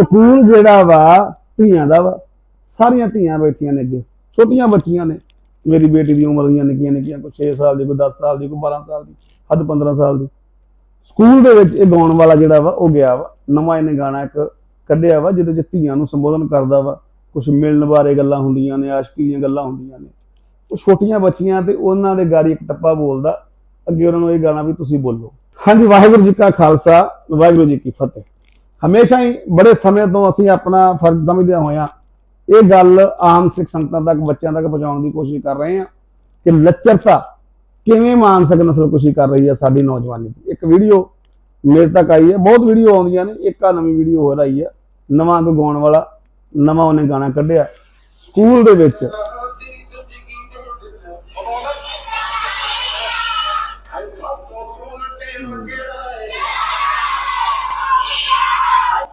School ਜਿਹੜਾ ਵਾ, ਧੀਆਂ ਦਾ ਵਾ, ਸਾਰੀਆਂ ਧੀਆਂ ਬੈਠੀਆਂ ਨੇ ਅੱਗੇ, ਛੋਟੀਆਂ ਬੱਚੀਆਂ ਨੇ। ਮੇਰੀ ਬੇਟੀ ਦੀ ਉਮਰ ਦੀਆਂ ਨਿੱਕੀਆਂ ਨਿੱਕੀਆਂ, ਕੋਈ 6 ਸਾਲ ਦੀ, ਕੋਈ 10 ਸਾਲ ਦੀ, ਕੋਈ 12 ਸਾਲ ਦੀ, ਹੱਦ 15 ਸਾਲ ਦੀ। ਸਕੂਲ ਦੇ ਵਿੱਚ ਇਹ ਗਾਉਣ ਵਾਲਾ ਜਿਹੜਾ ਵਾ, ਉਹ ਗਿਆ ਵਾ। ਨਵਾਂ ਇਹਨੇ ਗਾਣਾ ਇੱਕ ਕੱਢਿਆ ਵਾ, ਜਿਹਦੇ ਵਿੱਚ ਧੀਆਂ ਨੂੰ ਸੰਬੋਧਨ ਕਰਦਾ ਵਾ। ਕੁਝ ਮਿਲਣ ਬਾਰੇ ਗੱਲਾਂ ਹੁੰਦੀਆਂ ਨੇ, ਆਸ਼ਕੀ ਦੀਆਂ ਗੱਲਾਂ ਹੁੰਦੀਆਂ ਨੇ। ਉਹ ਛੋਟੀਆਂ ਬੱਚੀਆਂ ਤੇ ਉਹਨਾਂ ਦੇ ਗਾੜੀ ਇੱਕ ਟੱਪਾ ਬੋਲਦਾ। ਅੱਗੇ ਉਹਨਾਂ ਨੂੰ ਇਹ ਗਾਣਾ ਵੀ ਤੁਸੀਂ ਬੋਲੋ। ਹਾਂਜੀ, ਵਾਹਿਗੁਰੂ ਜੀ ਕਾ ਖਾਲਸਾ, ਵਾਹਿਗੁਰੂ ਜੀ ਕੀ ਫਤਿਹ। ਹਮੇਸ਼ਾ ਹੀ ਬੜੇ ਸਮੇਂ ਤੋਂ ਅਸੀਂ ਆਪਣਾ ਫਰਜ਼ ਸਮਝਦੇ ਹੋਇਆ ਇਹ ਗੱਲ ਆਮ ਸਿੱਖ ਸੰਗਤਾਂ ਤੱਕ, ਬੱਚਿਆਂ ਤੱਕ ਪਹੁੰਚਾਉਣ ਦੀ ਕੋਸ਼ਿਸ਼ ਕਰ ਰਹੇ ਹਾਂ ਕਿ ਲੱਚਰਤਾ ਕਿਵੇਂ ਮਾਨਸਿਕ ਨਸਲਕੁਸ਼ੀ ਕਰ ਰਹੀ ਹੈ ਸਾਡੀ ਨੌਜਵਾਨੀ ਦੀ। ਇੱਕ ਵੀਡੀਓ ਮੇਰੇ ਤੱਕ ਆਈ ਹੈ, ਬਹੁਤ ਵੀਡੀਓ ਆਉਂਦੀਆਂ ਨੇ, ਇੱਕ ਆ ਨਵੀਂ ਵੀਡੀਓ ਹੋਰ ਆਈ ਹੈ, ਨਵਾਂ ਗਾਉਣ ਵਾਲਾ, ਨਵਾਂ ਉਹਨੇ ਗਾਣਾ ਕੱਢਿਆ। ਸਕੂਲ ਦੇ ਵਿੱਚ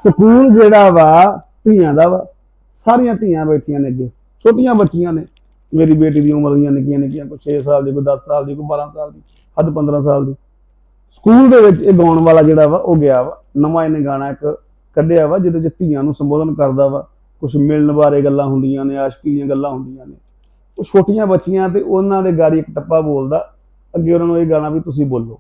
ਸਕੂਲ ਜਿਹੜਾ ਵਾ, ਧੀਆਂ ਦਾ ਵਾ, ਸਾਰੀਆਂ ਧੀਆਂ ਬੈਠੀਆਂ ਨੇ ਅੱਗੇ, ਛੋਟੀਆਂ ਬੱਚੀਆਂ ਨੇ। ਮੇਰੀ ਬੇਟੀ ਦੀ ਉਮਰ ਦੀਆਂ ਨਿੱਕੀਆਂ ਨਿੱਕੀਆਂ, ਕੋਈ 6 ਸਾਲ ਦੀ, ਕੋਈ 10 ਸਾਲ ਦੀ, ਕੋਈ 12 ਸਾਲ ਦੀ, ਹੱਦ 15 ਸਾਲ ਦੀ। ਸਕੂਲ ਦੇ ਵਿੱਚ ਇਹ ਗਾਉਣ ਵਾਲਾ ਜਿਹੜਾ ਵਾ, ਉਹ ਗਿਆ ਵਾ। ਨਵਾਂ ਇਹਨੇ ਗਾਣਾ ਇੱਕ ਕੱਢਿਆ ਵਾ, ਜਿਹਦੇ ਵਿੱਚ ਧੀਆਂ ਨੂੰ ਸੰਬੋਧਨ ਕਰਦਾ ਵਾ। ਕੁਝ ਮਿਲਣ ਬਾਰੇ ਗੱਲਾਂ ਹੁੰਦੀਆਂ ਨੇ, ਆਸ਼ਕੀ ਦੀਆਂ ਗੱਲਾਂ ਹੁੰਦੀਆਂ ਨੇ। ਉਹ ਛੋਟੀਆਂ ਬੱਚੀਆਂ ਤੇ ਉਹਨਾਂ ਦੇ ਗਾੜੀ ਇੱਕ ਟੱਪਾ ਬੋਲਦਾ, ਅੱਗੇ ਉਹਨਾਂ ਨੂੰ ਇਹ ਗਾਣਾ ਵੀ ਤੁਸੀਂ ਬੋਲੋ।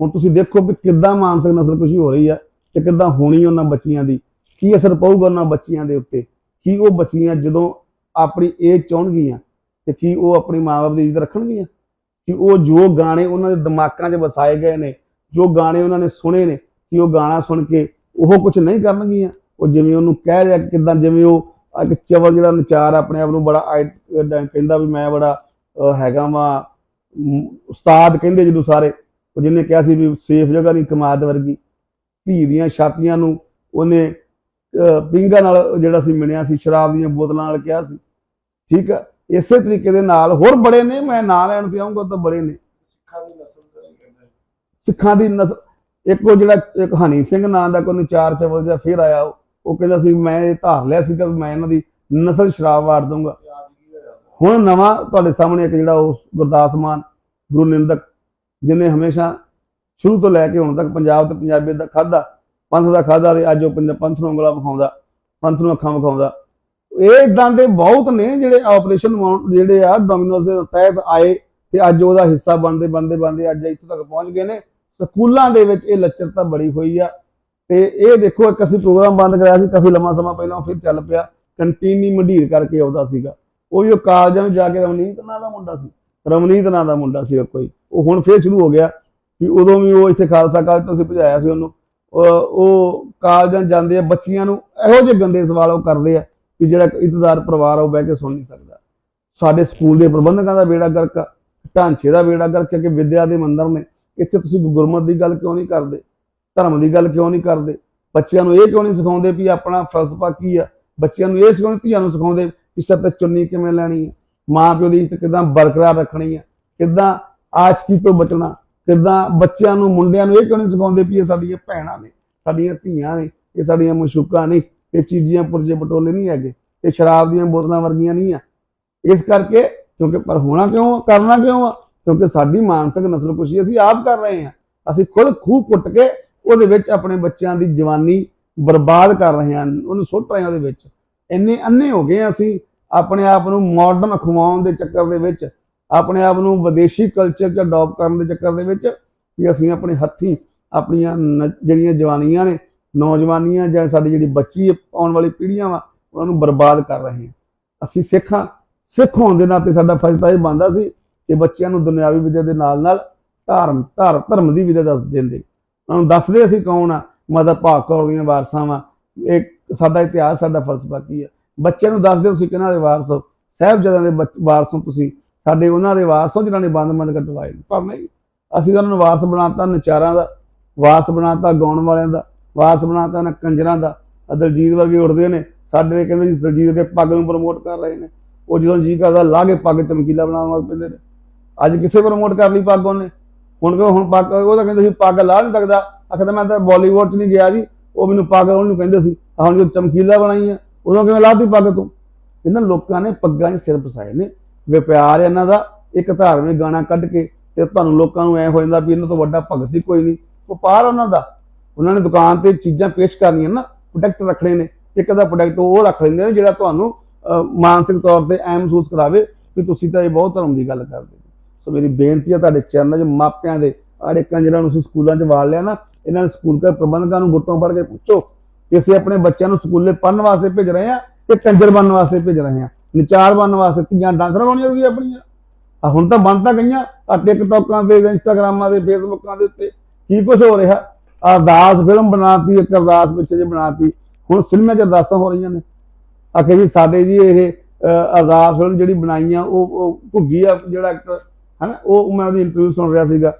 ਹੁਣ ਤੁਸੀਂ ਦੇਖੋ ਕਿ ਕਿੱਦਾਂ ਮਾਨਸਿਕ ਨਸਲ ਨਸਲਕੁਸ਼ੀ ਹੋ ਰਹੀ ਆ। ਤੇ ਕਿੱਦਾਂ ਹੋਣੀ ਉਹਨਾਂ ਬੱਚੀਆਂ ਦੀ? ਕੀ ਅਸਰ ਪਊਗਾ ਉਹਨਾਂ ਬੱਚੀਆਂ ਦੇ ਉੱਤੇ? ਕੀ ਉਹ ਬੱਚੀਆਂ ਜਦੋਂ ਆਪਣੀ ਏਜ ਚਾਹਣਗੀਆਂ ਤੇ ਕੀ ਉਹ ਆਪਣੀ ਮਾਂ-ਬਾਪ ਦੀ ਇੱਜ਼ਤ ਰੱਖਣਗੀਆਂ? ਕਿ ਉਹ ਜੋ ਗਾਣੇ ਉਹਨਾਂ ਦੇ ਦਿਮਾਗਾਂ 'ਚ ਵਸਾਏ ਗਏ ਨੇ, ਜੋ ਗਾਣੇ ਉਹਨਾਂ ਨੇ ਸੁਣੇ ਨੇ, ਕਿ ਉਹ ਗਾਣਾ ਸੁਣ ਕੇ ਉਹ ਕੁਝ ਨਹੀਂ ਕਰਨਗੀਆਂ? ਉਹ ਜਿਵੇਂ ਉਹਨੂੰ ਕਹਿ ਰਿਹਾ ਕਿਦਾਂ ਜਿਵੇਂ ਉਹ ਇੱਕ ਚਵਲ ਜਿਹੜਾ ਨਚਾਰ ਆਪਣੇ ਆਪ ਨੂੰ ਬੜਾ ਆਈ- ਕਹਿੰਦਾ ਵੀ ਮੈਂ ਬੜਾ ਹੈਗਾ ਵਾਂ ਉਸਤਾਦ ਕਹਿੰਦੇ ਜਦੋਂ ਸਾਰੇ, ਉਹ ਜਿਹਨੇ ਕਿਹਾ ਸੀ ਵੀ ਸੇਫ ਜਗ੍ਹਾ ਨਹੀਂ, ਕਮਾਦ ਵਰਗੀ। ਧੀ ਦੀਆਂ ਛਾਤੀਆਂ ਨੂੰ ਉਹਨੇ ਪਿੰਗਾ ਨਾਲ ਜਿਹੜਾ ਸੀ ਮਿਲਿਆ ਸੀ ਸ਼ਰਾਬ ਦੀਆਂ ਬੋਤਲਾਂ ਨਾਲ ਕਿਹਾ ਸੀ। ਠੀਕ ਆ? ਇਸੇ ਤਰੀਕੇ ਦੇ ਨਾਲ ਹੋਰ ਬੜੇ ਨੇ ਮੈਂ ਨਾਂ ਲੈਣ ਤੇ ਆਉਂਗਾ ਤਾਂ ਬੜੇ ਨੇ। ਸਿੱਖਾਂ ਦੀ ਨਸਲ ਇੱਕ ਉਹ ਜਿਹੜਾ ਇੱਕ ਹਨੀ ਸਿੰਘ ਨਾਂ ਦਾ ਕੋਈ ਚਾਰ ਚਵਲ ਜਿਹਾ ਫੇਰ ਆਇਆ ਉਹ ਕਹਿੰਦਾ ਸੀ ਮੈਂ ਇਹ ਧਾਰ ਲਿਆ ਸੀ ਕਿ ਮੈਂ ਇਹਨਾਂ ਦੀ ਨਸਲ ਸ਼ਰਾਬ ਵਾਰ ਦੂੰਗਾ ਹੁਣ ਨਵਾਂ ਤੁਹਾਡੇ ਸਾਹਮਣੇ ਇੱਕ ਜਿਹੜਾ ਉਹ ਗੁਰਦਾਸ ਮਾਨ ਗੁਰੂ ਨਿੰਦਕ ਜਿਹਨੇ ਹਮੇਸ਼ਾ ਸ਼ੁਰੂ ਤੋਂ ਲੈ ਕੇ ਹੁਣ ਤੱਕ ਪੰਜਾਬ ਤੇ ਪੰਜਾਬੀਅਤ ਦਾ ਖਾਦਾ ਪੰਥ ਦਾ ਖਾਦਾ ਤੇ ਅੱਜ ਉਹ ਪੰਜ- ਪੰਥ ਨੂੰ ਉਂਗਲਾ ਵਿਖਾਉਂਦਾ, ਪੰਥ ਨੂੰ ਅੱਖਾਂ ਵਿਖਾਉਂਦਾ। ਇਹ ਇਦਾਂ ਦੇ ਬਹੁਤ ਨੇ ਜਿਹੜੇ ਆਪਰੇਸ਼ਨ ਜਿਹੜੇ ਆ ਡੋਮਿਨੋਜ਼ ਦੇ ਤਹਿਤ ਆਏ ਤੇ ਅੱਜ ਉਹਦਾ ਹਿੱਸਾ ਬਣਦੇ ਬਣਦੇ ਬਣਦੇ ਅੱਜ ਇੱਥੇ ਤੱਕ ਪਹੁੰਚ ਗਏ ਨੇ। ਸਕੂਲਾਂ ਦੇ ਵਿੱਚ ਇਹ ਲੱਚਰਤਾ ਬੜੀ ਹੋਈ ਆ ਤੇ ਇਹ ਦੇਖੋ ਇੱਕ ਅਸੀਂ ਪ੍ਰੋਗਰਾਮ ਬੰਦ ਕਰਾਇਆ ਸੀ ਕਾਫੀ ਲੰਮਾ ਸਮਾਂ ਪਹਿਲਾਂ, ਫਿਰ ਚੱਲ ਪਿਆ। ਕੰਟੀਨੀ ਮੰਡੀਰ ਕਰਕੇ ਆਉਂਦਾ ਸੀਗਾ। ਉਹ ਵੀ ਉਹ ਕਾਲਜਾਂ ਵਿੱਚ ਜਾ ਕੇ ਰਮਨੀਤ ਨਾਂ ਦਾ ਮੁੰਡਾ ਸੀ। ਰਮਨੀਤ ਨਾਂ ਦਾ ਮੁੰਡਾ ਸੀ ਕੋਈ। ਉਹ ਹੁਣ ਫੇਰ ਸ਼ੁਰੂ ਹੋ ਗਿਆ। ਕਿ ਉਦੋਂ ਵੀ ਉਹ ਇੱਥੇ ਖਾਲਸਾ ਕਾਲਜ ਤੋਂ ਅਸੀਂ ਭਜਾਇਆ ਸੀ ਉਹਨੂੰ। ਉਹ ਕਾਲਜਾਂ ਜਾਂਦੇ ਆ, ਬੱਚੀਆਂ ਨੂੰ ਇਹੋ ਜਿਹੇ ਗੰਦੇ ਸਵਾਲ ਉਹ ਕਰਦੇ ਆ ਕਿ ਜਿਹੜਾ ਇੱਕ ਪਰਿਵਾਰ ਆ, ਉਹ ਬਹਿ ਕੇ ਸੁਣ ਨਹੀਂ ਸਕਦਾ। ਸਾਡੇ ਸਕੂਲ ਦੇ ਪ੍ਰਬੰਧਕਾਂ ਦਾ ਬੇੜਾ ਗਰਕ ਢਾਂਚੇ ਦਾ ਬੇੜਾ ਗਰਕ ਆ ਵਿਦਿਆ ਦੇ ਮੰਦਰ ਨੇ, ਇੱਥੇ ਤੁਸੀਂ ਗੁਰਮਤ ਦੀ ਗੱਲ ਕਿਉਂ ਨਹੀਂ ਕਰਦੇ? ਧਰਮ ਦੀ ਗੱਲ ਕਿਉਂ ਨਹੀਂ ਕਰਦੇ? ਬੱਚਿਆਂ ਨੂੰ ਇਹ ਕਿਉਂ ਨਹੀਂ ਸਿਖਾਉਂਦੇ ਵੀ ਆਪਣਾ ਫਲਸਫਾ ਕੀ ਆ? ਬੱਚਿਆਂ ਨੂੰ ਇਹ ਸਿਖਾਉਂਦੇ ਧੀਆਂ ਨੂੰ ਸਿਖਾਉਂਦੇ ਕਿ ਸਿਰ ਤੇ ਚੁੰਨੀ ਕਿਵੇਂ ਲੈਣੀ ਹੈ ਮਾਂ ਪਿਓ ਦੀ ਇੱਜ਼ਤ ਕਿਦਾਂ ਬਰਕਰਾਰ ਰੱਖਣੀ ਹੈ ਕਿਦਾਂ ਆਸ਼ਕੀ ਤੋਂ ਬਚਣਾ? ਕਿਦਾਂ ਬੱਚਿਆਂ ਨੂੰ, ਮੁੰਡਿਆਂ ਨੂੰ ਇਹ ਕਿਉਂ ਨਹੀਂ ਸਿਖਾਉਂਦੇ ਵੀ ਇਹ ਸਾਡੀਆਂ ਭੈਣਾਂ ਨੇ, ਸਾਡੀਆਂ ਧੀਆਂ ਨੇ, ਇਹ ਸਾਡੀਆਂ ਮਸ਼ੂਕਾਂ ਨੇ, ਇਹ ਚੀਜ਼ੀਆਂ ਪੁਰਜੇ ਪਟੋਲੇ ਨਹੀਂ ਹੈਗੇ, ਇਹ ਸ਼ਰਾਬ ਦੀਆਂ ਬੋਤਲਾਂ ਵਰਗੀਆਂ ਨਹੀਂ ਆ। ਇਸ ਕਰਕੇ ਕਿਉਂਕਿ ਪਰ ਹੋਣਾ ਕਿਉਂ ਕਰਨਾ ਕਿਉਂ ਆ? ਕਿਉਂਕਿ ਸਾਡੀ ਮਾਨਸਿਕ ਨਸਲਕੁਸ਼ੀ ਅਸੀਂ ਆਪ ਕਰ ਰਹੇ ਹਾਂ। ਅਸੀਂ ਖੁਦ ਖੂਹ ਪੁੱਟ ਕੇ ਉਹਦੇ ਵਿੱਚ ਆਪਣੇ ਬੱਚਿਆਂ ਦੀ ਜਵਾਨੀ ਬਰਬਾਦ ਕਰ ਰਹੇ ਹਾਂ, ਉਹਨੂੰ ਸੁੱਟ ਰਹੇ ਹਾਂ ਉਹਦੇ ਵਿੱਚ। ਇੰਨੇ ਅੰਨੇ ਹੋ ਗਏ ਹਾਂ ਅਸੀਂ ਆਪਣੇ ਆਪ ਨੂੰ ਮਾਡਰਨ ਖਵਾਉਣ ਦੇ ਚੱਕਰ ਦੇ ਵਿੱਚ। ਆਪਣੇ ਆਪ ਨੂੰ ਵਿਦੇਸ਼ੀ ਕਲਚਰ 'ਚ ਅਡਾਪਟ ਕਰਨ ਦੇ ਚੱਕਰ ਦੇ ਵਿੱਚ ਵੀ ਅਸੀਂ ਆਪਣੇ ਹੱਥੀਂ ਆਪਣੀਆਂ ਨ- ਜਿਹੜੀਆਂ ਜਵਾਨੀਆਂ ਨੇ, ਨੌਜਵਾਨੀਆਂ ਜਾਂ ਸਾਡੀ ਜਿਹੜੀ ਬੱਚੀ ਆਉਣ ਵਾਲੀ ਪੀੜ੍ਹੀਆਂ ਵਾ, ਉਹਨਾਂ ਨੂੰ ਬਰਬਾਦ ਕਰ ਰਹੇ ਹਾਂ। ਅਸੀਂ ਸਿੱਖਾਂ, ਸਿੱਖ ਹੋਣ ਦੇ ਨਾਤੇ ਸਾਡਾ ਫਰਜ਼ ਤਾਂ ਇਹ ਬਣਦਾ ਸੀ ਕਿ ਬੱਚਿਆਂ ਨੂੰ ਦੁਨਿਆਵੀ ਵਿਦਿਆ ਦੇ ਨਾਲ ਨਾਲ ਧਰਮ, ਧਰ, ਧਰਮ ਦੀ ਵਿਦਿਆ ਦੱਸ ਦਿੰਦੇ। ਉਹਨਾਂ ਨੂੰ ਦੱਸਦੇ ਅਸੀਂ ਕੌਣ ਆ ਮਾਤਾ ਭਾਗ ਕੌਰ ਦੀਆਂ ਵਾਰਸਾਂ ਵਾ। ਇਹ ਸਾਡਾ ਇਤਿਹਾਸ, ਸਾਡਾ ਫਲਸਫਾ ਕੀ ਆ? ਬੱਚਿਆਂ ਨੂੰ ਦੱਸਦੇ ਤੁਸੀਂ ਕਿਹਨਾਂ ਦੇ ਵਾਰਸ ਹੋ? ਸਾਹਿਬਜ਼ਾਦਿਆਂ ਦੇ ਬੱਚ- ਵਾਰਸ ਹੋ ਤੁਸੀਂ। ਸਾਡੇ ਉਹਨਾਂ ਦੇ ਵਾਰਸ ਹੋ ਜਿਨ੍ਹਾਂ ਨੇ ਬੰਦ ਬੰਦ ਕਟਵਾਏ ਪਰ ਨਹੀਂ ਅਸੀਂ ਉਹਨਾਂ ਨੂੰ ਵਾਰਸ ਬਣਾਤਾ, ਨਚਾਰਾਂ ਦਾ, ਵਾਰਸ ਬਣਾਤਾ, ਗਾਉਣ ਵਾਲਿਆਂ ਦਾ, ਵਾਰਸ ਬਣਾਤਾ ਨਾ ਕੰਜਰਾਂ ਦਾ। ਦਲਜੀਤ ਵਰਗੇ ਉੱਠਦੇ ਨੇ, ਸਾਡੇ ਕਹਿੰਦੇ ਜੀ ਦਲਜੀਤ ਅੱਗੇ ਪੱਗ ਨੂੰ ਪ੍ਰਮੋਟ ਕਰ ਰਹੇ ਨੇ। ਉਹ ਜਦੋਂ ਜੀ ਕਰਦਾ ਲਾ ਕੇ ਪੱਗ ਚਮਕੀਲਾ ਬਣਾਉਣ ਲੱਗ ਪੈਂਦੇ ਨੇ। ਅੱਜ ਕਿਸੇ ਪ੍ਰਮੋਟ ਕਰ ਲਈ ਪੱਗ ਉਹਨੇ? ਹੁਣ ਕਹੋ ਹੁਣ ਪੱਗ, ਉਹ ਤਾਂ ਕਹਿੰਦੇ ਸੀ ਪੱਗ ਲਾ ਨਹੀਂ ਸਕਦਾ। ਆਖਦਾ ਮੈਂ ਤਾਂ ਬਾਲੀਵੁੱਡ 'ਚ ਨਹੀਂ ਗਿਆ ਜੀ। ਉਹ ਮੈਨੂੰ ਪੱਗ ਉਹਨੂੰ ਕਹਿੰਦੇ ਸੀ। ਹੁਣ ਜੋ ਚਮਕੀਲਾ ਬਣਾਈ ਆ, ਉਦੋਂ ਕਿਵੇਂ ਲਾਤੀ ਪੱਗ ਤੂੰ? ਇਹਨਾਂ ਲੋਕਾਂ ਨੇ ਪੱਗਾਂ 'ਚ ਸਿਰ ਫਸਾਏ ਨੇ। ਵਪਾਰ ਇਹਨਾਂ ਦਾ, ਇੱਕ ਧਾਰਮਿਕ ਗਾਣਾ ਕੱਢ ਕੇ ਤੇ ਤੁਹਾਨੂੰ ਲੋਕਾਂ ਨੂੰ ਐ ਹੋ ਜਾਂਦਾ ਵੀ ਇਹਨਾਂ ਤੋਂ ਵੱਡਾ ਭਗਤ ਹੀ ਕੋਈ ਨਹੀਂ। ਵਪਾਰ ਉਹਨਾਂ ਦਾ। ਉਹਨਾਂ ਨੇ ਦੁਕਾਨ ਤੇ ਚੀਜ਼ਾਂ ਪੇਸ਼ ਕਰਨੀਆਂ ਨਾ ਪ੍ਰੋਡਕਟ ਰੱਖਣੇ ਨੇ। ਇੱਕ ਦਾ ਪ੍ਰੋਡਕਟ ਉਹ ਰੱਖ ਲੈਂਦੇ ਨੇ ਜਿਹੜਾ ਤੁਹਾਨੂੰ ਮਾਨਸਿਕ ਤੌਰ ਤੇ ਐ ਮਹਿਸੂਸ ਕਰਾਵੇ ਕਿ ਤੁਸੀਂ ਤਾਂ ਇਹ ਬਹੁਤ ਧਰਮ ਦੀ ਗੱਲ ਕਰਦੇ ਸੋ ਮੇਰੀ ਬੇਨਤੀ ਹੈ ਤੁਹਾਡੇ ਚਰਨਾਂ 'ਚ, ਮਾਪਿਆਂ ਦੇ, ਆੜੇ ਕੰਜਰਾਂ ਨੂੰ ਤੁਸੀਂ ਸਕੂਲਾਂ 'ਚ ਵਾਲ ਲਿਆ ਨਾ, ਇਹਨਾਂ ਦੇ ਸਕੂਲ ਦੇ ਪ੍ਰਬੰਧਕਾਂ ਨੂੰ ਗੁੱਟੋਂ ਫੜ ਕੇ ਪੁੱਛੋ ਕਿ ਅਸੀਂ ਆਪਣੇ ਬੱਚਿਆਂ ਨੂੰ ਸਕੂਲੇ ਪੜ੍ਹਨ ਵਾਸਤੇ ਭੇਜ ਰਹੇ ਹਾਂ ਕਿ ਕੰਜਰ ਬਣਨ ਵਾਸਤੇ ਭੇਜ ਰਹੇ ਹਾਂ। ਨਚਾਰ ਬਣਨ ਵਾਸਤੇ ਧੀਆਂ ਡਾਂਸਰਾਂ ਬਣੀਆਂ ਹੋਈਆਂ ਆਪਣੀਆਂ। ਆ ਹੁਣ ਤਾਂ ਬਣ ਤਾਂ ਗਈਆਂ ਆ ਟਿਕਟੋਕਾਂ ਤੇ ਇੰਸਟਾਗ੍ਰਾਮਾਂ ਤੇ ਫੇਸਬੁੱਕਾਂ ਦੇ ਉੱਤੇ ਕੀ ਕੁਝ ਹੋ ਰਿਹਾ? ਅਰਦਾਸ ਫਿਲਮ ਬਣਾਤੀ, ਇੱਕ ਅਰਦਾਸ ਪਿੱਛੇ ਜੇ ਬਣਾਤੀ, ਹੁਣ ਸਿਨੇਮਾ 'ਚ ਅਰਦਾਸਾਂ ਹੋ ਰਹੀਆਂ ਨੇ। ਆਖੇ ਜੀ ਸਾਡੇ ਜੀ ਇਹ ਅਰਦਾਸ ਫਿਲਮ ਜਿਹੜੀ ਬਣਾਈ ਆ, ਉਹ ਉਹ ਘੁੱਗੀ ਆ ਜਿਹੜਾ ਐਕਟਰ ਹਨਾ? ਉਹ ਮੈਂ ਉਹਦੀ ਇੰਟਰਵਿਊ ਸੁਣ ਰਿਹਾ ਸੀਗਾ।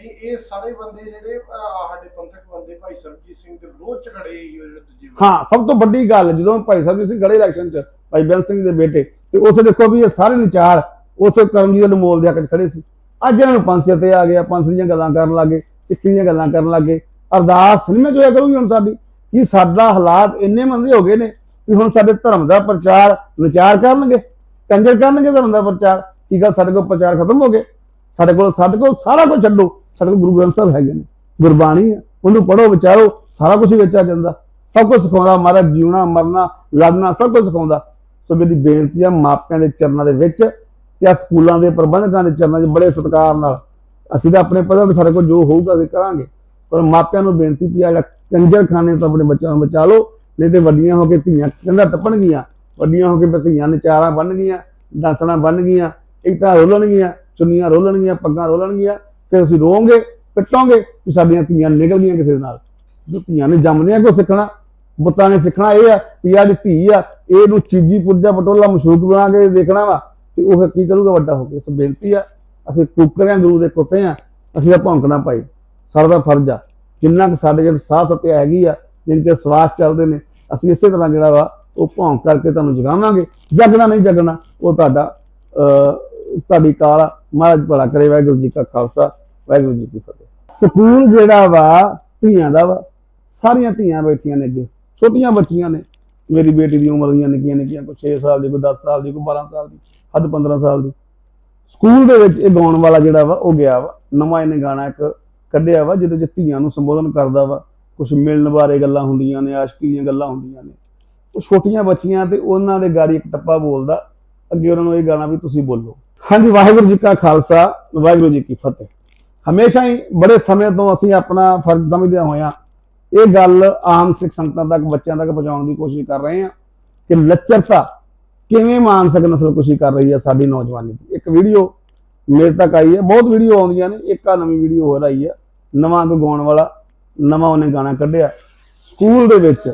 ਨਹੀਂ, ਇਹ ਸਾਰੇ ਬੰਦੇ ਜਿਹੜੇ ਸਾਡੇ ਪੰਥਕ ਬੰਦੇ ਭਾਈ ਸਰਬਜੀਤ ਸਿੰਘ ਦੇ ਵਿਰੋਧ ਚ ਖੜੇ ਸੀ ਜਿਹੜੇ ਦੂਜੇ ਹਾਂ, ਸਭ ਤੋਂ ਵੱਡੀ ਗੱਲ ਜਦੋਂ ਭਾਈ ਸਾਹਿਬ ਜੀ ਗੜੇ ਇਲੈਕਸ਼ਨ 'ਚ, ਭਾਈ ਬੈਂਸ ਸਿੰਘ ਦੇ ਬੇਟੇ, ਤੇ ਉਸੇ ਦੇਖੋ ਵੀ ਇਹ ਸਾਰੇ ਨਿਚਾਰ ਉਸੇ ਕਰਮਜੀਤ ਅਨਮੋਲ ਦੇ ਹੱਕ ਖੜੇ ਸੀ। ਅੱਜ ਇਹਨਾਂ ਨੂੰ ਪੰਥ ਤੇ ਆ ਗਿਆ, ਪੰਥ ਦੀਆਂ ਗੱਲਾਂ ਕਰਨ ਲੱਗੇ ਸਿੱਖੀ ਦੀਆਂ ਗੱਲਾਂ ਕਰਨ ਲੱਗੇ ਅਰਦਾਸ ਸਿਨੇਮੇ 'ਚ ਹੋਇਆ ਕਰੂਗੀ ਹੁਣ ਸਾਡੀ, ਕਿ ਸਾਡਾ ਹਾਲਾਤ ਇੰਨੇ ਮੰਦੇ ਹੋ ਗਏ ਨੇ ਵੀ ਹੁਣ ਸਾਡੇ ਧਰਮ ਦਾ ਪ੍ਰਚਾਰ ਵਿਚਾਰ ਕਰਨਗੇ, ਕੰਜਰ ਕਰਨਗੇ ਧਰਮ ਦਾ ਪ੍ਰਚਾਰ, ਕੀ ਗੱਲ ਸਾਡੇ ਕੋਲ ਪ੍ਰਚਾਰ ਖਤਮ ਹੋ ਗਏ? ਸਾਡੇ ਕੋਲ ਸਾਡੇ ਕੋਲ ਸਾਰਾ ਕੁਝ ਛੱਡੋ। ਸਾਡੇ ਕੋਲ ਗੁਰੂ ਗ੍ਰੰਥ ਸਾਹਿਬ ਹੈਗੇ ਨੇ, ਗੁਰਬਾਣੀ ਹੈ, ਉਹਨੂੰ ਪੜੋ ਵਿਚਾਰੋ, ਸਾਰਾ ਕੁਝ ਹੀ ਵਿੱਚ ਆ ਜਾਂਦਾ, ਸਭ ਕੁਝ ਸਿਖਾਉਂਦਾ, ਮਹਾਰਾਜ ਜਿਉਣਾ, ਮਰਨਾ, ਲੜਨਾ, ਸਭ ਕੁਝ ਸਿਖਾਉਂਦਾ। ਸੋ ਮੇਰੀ ਬੇਨਤੀ ਆ, ਮਾਪਿਆਂ ਦੇ ਚਰਨਾਂ ਦੇ ਵਿੱਚ ਤੇ ਸਕੂਲਾਂ ਦੇ ਪ੍ਰਬੰਧਕਾਂ ਦੇ ਚਰਨਾਂ 'ਚ ਬੜੇ ਸਤਿਕਾਰ ਨਾਲ, ਅਸੀਂ ਤਾਂ ਆਪਣੇ ਪਤਾ ਤੇ ਸਾਡੇ ਕੋਲ ਜੋ ਹੋਊਗਾ ਅਸੀਂ ਕਰਾਂਗੇ। ਪਰ ਮਾਪਿਆਂ ਨੂੰ ਬੇਨਤੀ ਵੀ ਆ, ਜਿਹੜਾ ਕੰਜਰ ਖਾਨੇ ਤੋਂ ਆਪਣੇ ਬੱਚਿਆਂ ਨੂੰ ਬਚਾ ਲਓ, ਨਹੀਂ ਤੇ ਵੱਡੀਆਂ ਹੋ ਕੇ ਧੀਆਂ ਕੰਧਾਂ ਟੱਪਣਗੀਆਂ ਵੱਡੀਆਂ ਹੋ ਕੇ ਧੀਆਂ ਨਚਾਰਾਂ ਬਣ ਬਣਨਗੀਆਂ ਡਾਂਸਣਾ ਬਣਨਗੀਆਂ ਇੱਕ ਤਾਂ ਰੋਲਣਗੀਆਂ, ਚੁੰਨੀਆਂ ਰੋਲਣਗੀਆਂ, ਪੱਗਾਂ ਰੋਲਣਗੀਆਂ ਫਿਰ ਅਸੀਂ ਰੋਵਾਂਗੇ ਪਿੱਟਾਂਗੇ ਕਿ ਸਾਡੀਆਂ ਧੀਆਂ ਨਿਕਲ ਗਈਆਂ ਕਿਸੇ ਨਾਲ। ਜੋ ਧੀਆਂ ਨੇ ਜੰਮਦਿਆਂ ਕੋ ਸਿੱਖਣਾ ਬੁੱਤਾਂ ਨੇ ਸਿੱਖਣਾ ਇਹ ਆ ਵੀ ਅੱਜ ਧੀ ਆ ਇਹਨੂੰ ਚੀਜੀ ਪੁਰਜਾ ਪਟੋਲਾ ਮਸ਼ੂਕ ਬਣਾ ਕੇ ਦੇਖਣਾ ਵਾ ਤੇ ਉਹ ਫਿਰ ਕੀ ਕਰੂਗਾ ਵੱਡਾ ਹੋ ਕੇ। ਸੋ ਬੇਨਤੀ ਆ ਅਸੀਂ ਕੁੱਕਰਿਆਂ ਗੁਰੂ ਦੇ ਕੁੱਤੇ ਆ ਅਸੀਂ ਤਾਂ ਭੌਂਕਣਾ ਭਾਈ। ਸਾਡਾ ਫਰਜ਼ ਆ। ਜਿੰਨਾ ਕਿ ਸਾਡੇ ਜਿਹੜੇ ਸਾਹ ਸੱਤਿਆ ਹੈਗੀ ਆ ਜਿੰਨ ਕੇ ਸਵਾਸ ਚੱਲਦੇ ਨੇ ਅਸੀਂ ਇਸੇ ਤਰ੍ਹਾਂ ਜਿਹੜਾ ਵਾ ਉਹ ਭੌਂਕ ਕਰਕੇ ਤੁਹਾਨੂੰ ਜਗਾਵਾਂਗੇ। ਜਗਣਾ ਨਹੀਂ ਜਗਣਾ ਉਹ ਤੁਹਾਡਾ ਅਹ, ਤੁਹਾਡੀ ਕਾਲ ਆ। ਮਹਾਰਾਜ ਭਲਾ ਕਰੇ ਵਾਹਿਗੁਰੂ ਜੀ ਕਾ ਖਾਲਸਾ। ਵਾਹਿਗੁਰੂ ਜੀ ਕੀ ਫਤਿਹ। ਸਕੂਲ ਜਿਹੜਾ ਵਾ, ਧੀਆਂ ਦਾ ਵਾ, ਸਾਰੀਆਂ ਧੀਆਂ ਬੈਠੀਆਂ ਨੇ ਅੱਗੇ, ਛੋਟੀਆਂ ਬੱਚੀਆਂ ਨੇ। ਮੇਰੀ ਬੇਟੀ ਦੀ ਉਮਰ ਦੀਆਂ ਨਿੱਕੀਆਂ ਨਿੱਕੀਆਂ, ਕੋਈ 6 ਸਾਲ ਦੀ, ਕੋਈ 10 ਸਾਲ ਦੀ, ਕੋਈ 12 ਸਾਲ ਦੀ, ਹੱਦ 15 ਸਾਲ ਦੀ। ਸਕੂਲ ਦੇ ਵਿੱਚ ਇਹ ਗਾਉਣ ਵਾਲਾ ਜਿਹੜਾ ਵਾ, ਉਹ ਗਿਆ ਵਾ। ਨਵਾਂ ਇਹਨੇ ਗਾਣਾ ਇੱਕ ਕੱਢਿਆ ਵਾ, ਜਿਹਦੇ ਚ ਧੀਆਂ ਨੂੰ ਸੰਬੋਧਨ ਕਰਦਾ ਵਾ। ਕੁਝ ਮਿਲਣ ਬਾਰੇ ਗੱਲਾਂ ਹੁੰਦੀਆਂ ਨੇ, ਆਸ਼ਕੀ ਦੀਆਂ ਗੱਲਾਂ ਹੁੰਦੀਆਂ ਨੇ। ਉਹ ਛੋਟੀਆਂ ਬੱਚੀਆਂ ਤੇ ਉਹਨਾਂ ਦੇ ਗਾੜੀ ਇੱਕ ਟੱਪਾ ਬੋਲਦਾ। ਅੱਗੇ ਉਹਨਾਂ ਨੂੰ ਇਹ ਗਾਣਾ ਵੀ ਤੁਸੀਂ ਬੋਲੋ। ਹਾਂਜੀ, ਵਾਹਿਗੁਰੂ ਜੀ ਕਾ ਖਾਲਸਾ, ਵਾਹਿਗੁਰੂ ਜੀ ਕੀ ਫਤਿਹ। ਹਮੇਸ਼ਾ ਹੀ ਬੜੇ ਸਮੇਂ ਤੋਂ ਅਸੀਂ ਆਪਣਾ ਫਰਜ਼ ਸਮਝਦਿਆਂ ਹੋਇਆਂ ਇਹ ਗੱਲ ਆਮ ਸਿੱਖ ਸੰਗਤਾਂ ਤੱਕ, ਬੱਚਿਆਂ ਤੱਕ ਪਹੁੰਚਾਉਣ ਦੀ ਕੋਸ਼ਿਸ਼ ਕਰ ਰਹੇ ਹਾਂ ਕਿ ਲੱਚਰਤਾ ਕਿਵੇਂ ਮਾਨਸਿਕ ਨਸਲਕੁਸ਼ੀ ਕਰ ਰਹੀ ਹੈ ਸਾਡੀ ਨੌਜਵਾਨੀ ਦੀ। ਇੱਕ ਵੀਡੀਓ ਮੇਰੇ ਤੱਕ ਆਈ ਹੈ, ਬਹੁਤ ਵੀਡੀਓ ਆਉਂਦੀਆਂ ਨੇ, ਇੱਕ ਆ ਨਵੀਂ ਵੀਡੀਓ ਹੋ ਰਹੀ ਹੈ, ਨਵਾਂ ਕੋਈ ਗਾਉਣ ਵਾਲਾ, ਨਵਾਂ ਉਹਨੇ ਗਾਣਾ ਕੱਢਿਆ। ਸਕੂਲ ਦੇ ਵਿੱਚ